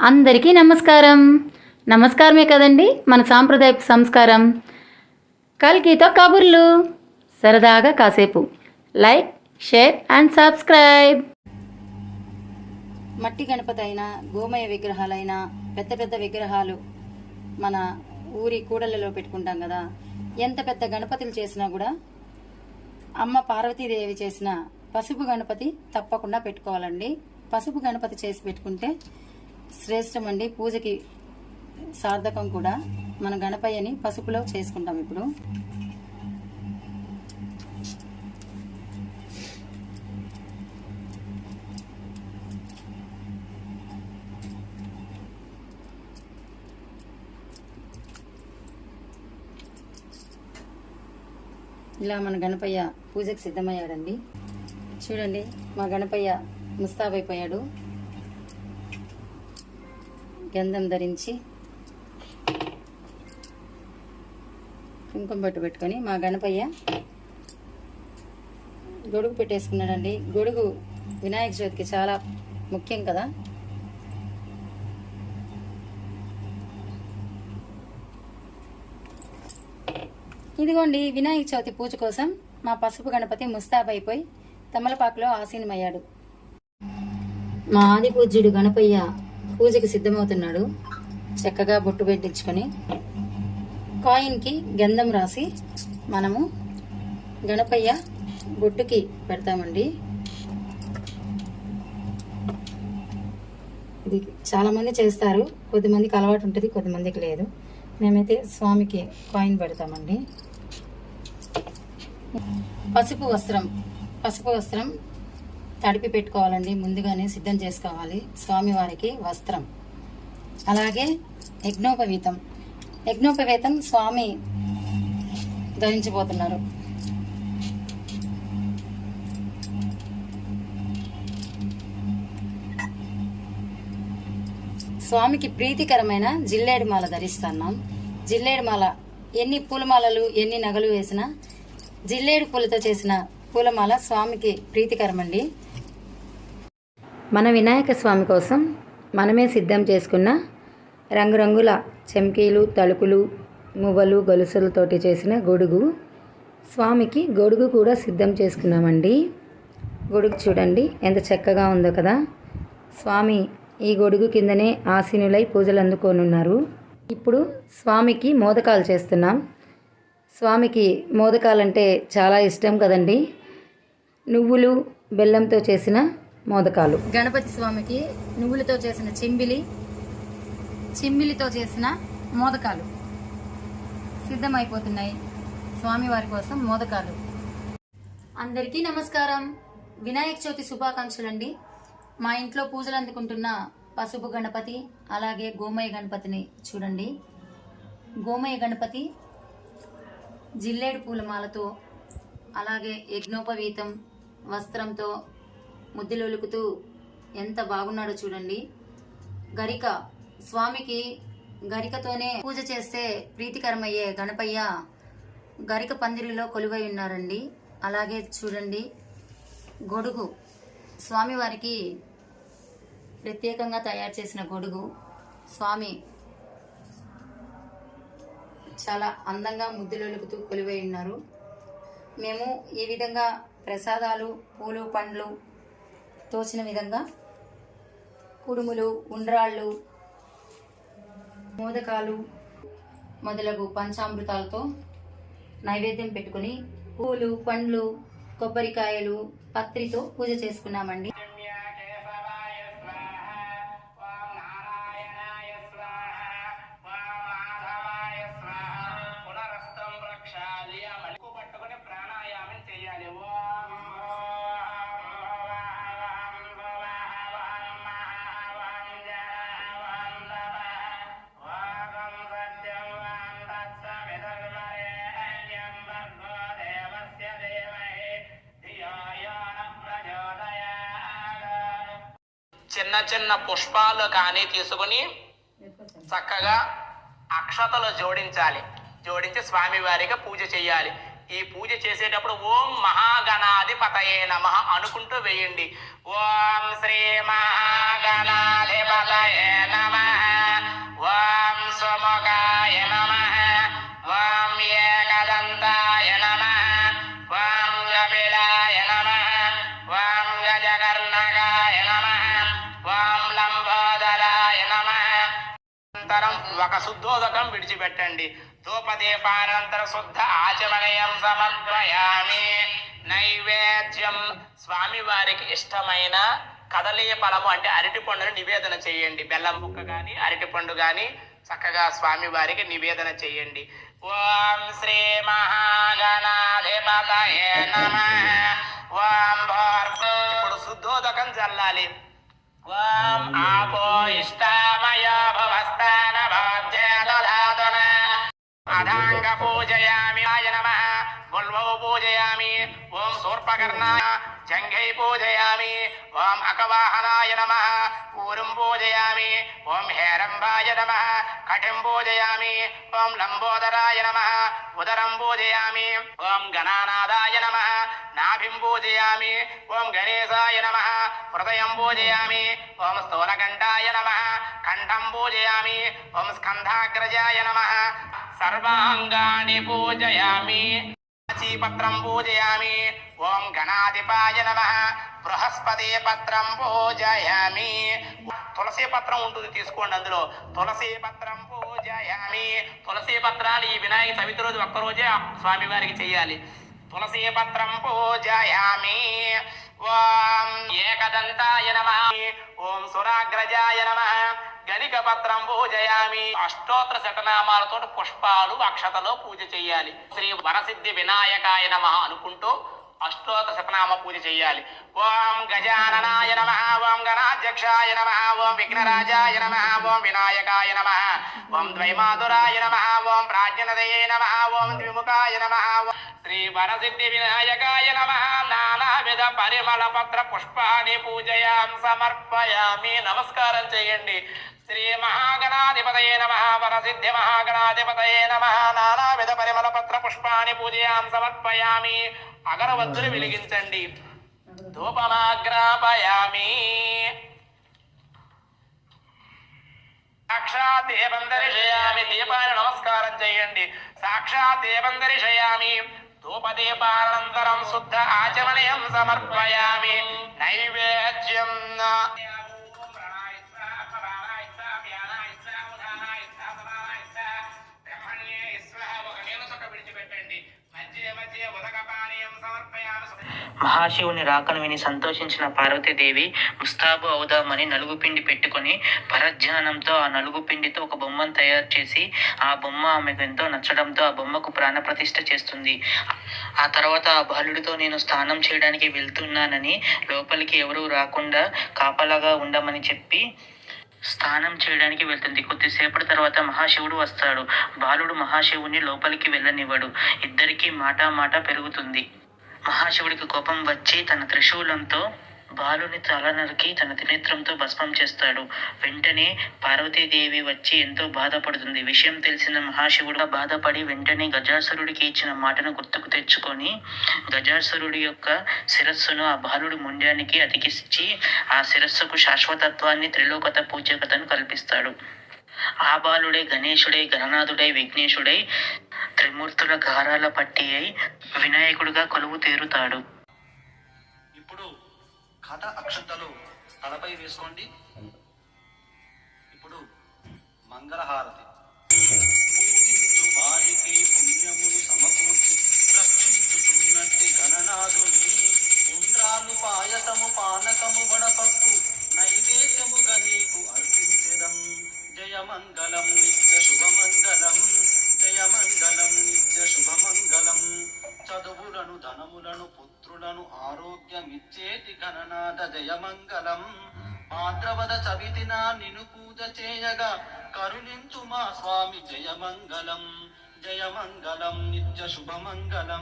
అందరికీ నమస్కారం. నమస్కారమే కదండి మన సాంప్రదాయపు సంస్కారం. కల్కితో కబుర్లు. సరదాగా కాసేపు. Like share and subscribe. మట్టి గణపతి అయినా గోమయ విగ్రహాలైనా పెద్ద పెద్ద విగ్రహాలు మన ఊరి కూడలలో పెట్టుకుంటాం కదా. ఎంత పెద్ద గణపతులు చేసినా కూడా అమ్మ పార్వతీదేవి చేసిన పసుపు గణపతి తప్పకుండా పెట్టుకోవాలండి. పసుపు గణపతి చేసి పెట్టుకుంటే శ్రేష్టం అండి పూజకి సార్థకం కూడా మన గణపయ్యని పసుపులో చేసుకుంటాం ఇప్పుడు. ఇలా మన గణపయ్య పూజకి సిద్ధమయ్యాడండి. చూడండి మా గణపయ్య ముస్తాబైపోయాడు. గంధం ధరించి కుంకుమ పట్టు పెట్టుకొని మా గణపయ్య గొడుగు పెట్టేసుకున్నాడండి. గొడుగు వినాయక చవితికి చాలా ముఖ్యం కదా. ఇదిగోండి వినాయక చవితి పూజ కోసం మా పసుపు గణపతి ముస్తాబైపోయి తమలపాకులో ఆసీనమయ్యాడు. మా ఆది పూజ్యుడు గణపయ్య పూజకి సిద్ధమవుతున్నాడు. చక్కగా బొట్టు పెట్టించుకొని కాయిన్కి గంధం రాసి మనము గణపయ్య బొట్టుకి పెడతామండి. ఇది చాలామంది చేస్తారు. కొద్దిమందికి అలవాటు ఉంటుంది కొద్దిమందికి లేదు. మేమైతే స్వామికి కాయిన్ పెడతామండి. పసుపు వస్త్రం పసుపు వస్త్రం తడిపి పెట్టుకోవాలండి ముందుగానే సిద్ధం చేసుకోవాలి. స్వామివారికి వస్త్రం. అలాగే యజ్ఞోపవీతం. యజ్ఞోపవీతం స్వామి ధరించబోతున్నారు. స్వామికి ప్రీతికరమైన జిల్లేడు మాల ధరిస్తున్నాం. జిల్లేడు మాల ఎన్ని పూలమాలలు ఎన్ని నగలు వేసినా జిల్లేడు పూలతో చేసిన పూలమాల స్వామికి ప్రీతికరమండి. మన వినాయక స్వామి కోసం మనమే సిద్ధం చేసుకున్న రంగురంగుల చెంకీలు తలుకులు మువ్వలు గొలుసులతోటి చేసిన గొడుగు. స్వామికి గొడుగు కూడా సిద్ధం చేసుకున్నామండి. గొడుగు చూడండి ఎంత చక్కగా ఉందో కదా. స్వామి ఈ గొడుగు కిందనే ఆసీనులై పూజలు అందుకోనున్నారు. ఇప్పుడు స్వామికి మోదకాలు చేస్తున్నాం. స్వామికి మోదకాలంటే చాలా ఇష్టం కదండి. నువ్వులు బెల్లంతో చేసిన మోదకాలు. గణపతి స్వామికి నువ్వులతో చేసిన చెంబిలి చెంబిలితో చేసిన మోదకాలు. సిద్ధమైపోతున్నాయి స్వామివారి కోసం మోదకాలు. అందరికీ నమస్కారం. వినాయక చవితి శుభాకాంక్షలండి. మా ఇంట్లో పూజలు అందుకుంటున్న పసుపు గణపతి అలాగే గోమయ గణపతిని చూడండి. గోమయ గణపతి జిల్లేడు పూలమాలతో అలాగే యజ్ఞోపవీతం వస్త్రంతో ముద్దులొలుకుతూ ఎంత బాగున్నాడో చూడండి. గరిక స్వామికి గరికతోనే పూజ చేస్తే ప్రీతికరమయ్యే గణపయ్య గరిక పందిరిలో కొలువై ఉన్నారండి. అలాగే చూడండి. గొడుగు స్వామివారికి ప్రత్యేకంగా తయారు చేసిన గొడుగు. స్వామి చాలా అందంగా ముద్దులొలుకుతూ కొలువై ఉన్నారు. మేము ఈ విధంగా ప్రసాదాలు పూలు పండ్లు తోచిన విధంగా కుడుములు ఉండ్రాళ్ళు మోదకాలు మొదలగు పంచామృతాలతో నైవేద్యం పెట్టుకుని పూలు పండ్లు కొబ్బరికాయలు పత్రితో పూజ చేసుకున్నామండి. చిన్న చిన్న పుష్పాలు కానీ తీసుకుని చక్కగా అక్షతలు జోడించాలి. జోడించి స్వామివారికి పూజ చేయాలి. ఈ పూజ చేసేటప్పుడు ఓం మహాగణాధి పతయే నమ అనుకుంటూ వేయండి. ఓం శ్రీ మహాగణాది పతయే నమ. ఓం స్వముఖాయ నమ. ఒక శుద్ధోదకం విడిచిపెట్టండి. ధూపదీపానంతర శుద్ధ ఆచమనయం సమర్పయామి. నైవేద్యం. స్వామి వారికి ఇష్టమైన కదలీయ ఫలము అంటే అరటి పండును నివేదన చేయండి. బెల్లం ముక్క కానీ అరటి పండు కానీ చక్కగా స్వామివారికి నివేదన చేయండి. ఓం శ్రీ మహాగణాధిపతయే నమః. ఓం భోర్భు ఇప్పుడు శుద్ధోదకం చల్లాలి ఓం ఆపో ఇష్టామయ భవస్థాన భాజ్యేదధాతున అధాంగ పూజయామి ఆయ నమః గుల్వౌ పూజయామి ఓం శూర్పకర్ణాయ జంఘై పూజయామి ఓం అకవాహనాయ నమః ఊరుం పూజయామి ఓం నమ. కఠిం పూజయామి ఓం లంబోదరాయ నమ. ఉదరం పూజయామి ఓం గణానాదాయ నమ. నాభిం పూజయామి ఓం గణేశాయ నమ. హృదయం పూజయామి ఓం స్థూలకంఠాయ నమ. కంఠం పూజయామి ఓం స్కంధాగ్రజాయ నమ. సర్వాంగాణి పూజయామి. పత్రం పూజయామి. ఓం గణాధిపాయ నమ. బృహస్పతి పత్రం పూజయామి. తులసి పత్రం ఉంటుంది తీసుకోండి అందులో. తులసి పత్రం పూజయామి. తులసి పత్రాలు ఈ వినాయక చవితి రోజు ఒక్కరోజే స్వామి వారికి చేయాలి. తులసి పత్రం పూజయామి. ఓం ఏకదంతాయ నమ. ఓం సురాగ్రజాయ నమ. గణిక పత్రం పూజయామి. అష్టోత్తర శతనామాలతో పుష్పాలు అక్షతలో పూజ చేయాలి. శ్రీ వరసిద్ధి వినాయకాయ నమ అనుకుంటూ అష్టోత శతనామ పూజ చేయాలి. ఓం గజాననాయ నమ ఓం గణాధ్యక్షాయ నమ ఓం విఘ్నరాజాయ నమ ఓం వినాయకాయ నమ ఓం ద్వైమాతురాయ నమ ఓం ప్రాజ్ఞనదయే నమ ఓం ద్విముఖాయ నమ శ్రీ వరసిద్ధి వినాయకాయ నమ నానావిధ పరిమళ పత్ర పుష్పాన్ని పూజయాం సమర్పయామి. నమస్కారం చేయండి. శ్రీ మహాగణాధిపతయే నమ వరసిద్ధి మహాగణాధిపతయే నమ నానావిధ పరిమళ పత్ర పుష్పాన్ని పూజయాం సమర్పయామి. అగరవత్తులు వెలిగించండి. ధూపమాగ్రాపయామి. సాక్షాత్ దేవం దర్శయామి. దీపాన్ని నమస్కారం చేయండి. సాక్షాత్ దేవం దర్శయామి. ధూపదీపానంతరం శుద్ధ ఆచమనీయం సమర్పయామి. నైవేద్యం మహాశివుని రాకను విని సంతోషించిన పార్వతీదేవి ముస్తాబు అవుదామని నలుగు పిండి పెట్టుకొని పరధ్యానంతో ఆ నలుగు పిండితో ఒక బొమ్మను తయారు చేసి ఆ బొమ్మ ఆమెకు ఎంతో నచ్చడంతో ఆ బొమ్మకు ప్రాణప్రతిష్ఠ చేస్తుంది. ఆ తర్వాత ఆ బాలుడితో నేను స్నానం చేయడానికి వెళ్తున్నానని లోపలికి ఎవరూ రాకుండా కాపలాగా ఉండమని చెప్పి స్నానం చేయడానికి వెళ్తుంది. కొద్దిసేపటి తర్వాత మహాశివుడు వస్తాడు. బాలుడు మహాశివుని లోపలికి వెళ్ళనివ్వడు. ఇద్దరికీ మాట మాట పెరుగుతుంది. మహాశివుడికి కోపం వచ్చి తన త్రిశూలంతో బాలుని తల నరికి తన త్రినేత్రంతో భస్మం చేస్తాడు. వెంటనే పార్వతీదేవి వచ్చి ఎంతో బాధపడుతుంది. విషయం తెలిసిన మహాశివుడు బాధపడి వెంటనే గజాసురుడికి ఇచ్చిన మాటను గుర్తుకు తెచ్చుకొని గజాసురుడి యొక్క శిరస్సును ఆ బాలుడి ముండ్యానికి అతికిచ్చి ఆ శిరస్సుకు శాశ్వతత్వాన్ని త్రిలోకత పూజకతను కల్పిస్తాడు. ఆ బాలుడే గణేశుడై గణనాథుడై విఘ్నేశుడై త్రిమూర్తుల గారాల పట్టి అయి వినాయకుడిగా కొలువు తీరుతాడు. ఇప్పుడు కథ అక్షంతలు తలపై వేసుకోండి. ఇప్పుడు మంగళహారతి. పూజించు వారికి పుణ్యములు సమకూర్చి రక్షించుతున్నట్టి గణనాథుని ఉండ్రాలు పాయసము పానకము వడపప్పు నైవేద్యముగా నీకు అర్పించడం జయమంగళం నిత్య శుభమంగళం. చదువులను ధనములను పుత్రులను ఆరోగ్యమిచ్చేటి గణనాథ జయమంగళం. భాద్రవద చవితిన నిను పూజ చేయగా కరుణించు మా స్వామి జయమంగళం. జయమంగళం నిత్య శుభమంగళం.